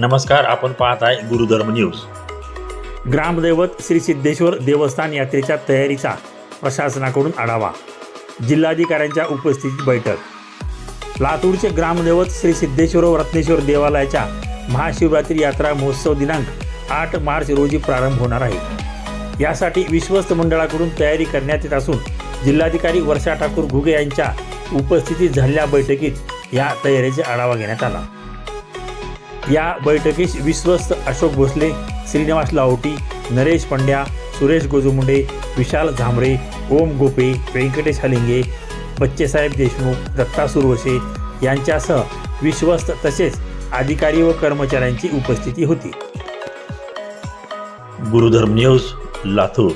नमस्कार आपण पाहत आहे गुरुधर्म न्यूज. ग्रामदैवत श्री सिद्धेश्वर देवस्थान यात्रेच्या तयारीचा प्रशासनाकडून आढावा. जिल्हाधिकाऱ्यांच्या उपस्थितीत बैठक. लातूरचे ग्रामदैवत श्री सिद्धेश्वर व रत्नेश्वर देवालयाच्या महाशिवरात्री यात्रा महोत्सव दिनांक आठ मार्च रोजी प्रारंभ होणार आहे. यासाठी विश्वस्त मंडळाकडून तयारी करण्यात येत असून जिल्हाधिकारी वर्षा ठाकूर घुगे यांच्या उपस्थितीत झालेल्या बैठकीत या तयारीचा आढावा घेण्यात आला. या बैठकीस विश्वस्त अशोक भोसले श्रीनिवास लाहोटी नरेश पंड्या सुरेश गोजुमुंडे विशाल झांबरे ओम गोपे व्यंकटेश हलिंगे बच्चेसाहेब देशमुख दत्ता सुरवसे यांच्यासह विश्वस्त तसेच अधिकारी व कर्मचाऱ्यांची उपस्थिती होती. गुरुधर्म न्यूज लातूर.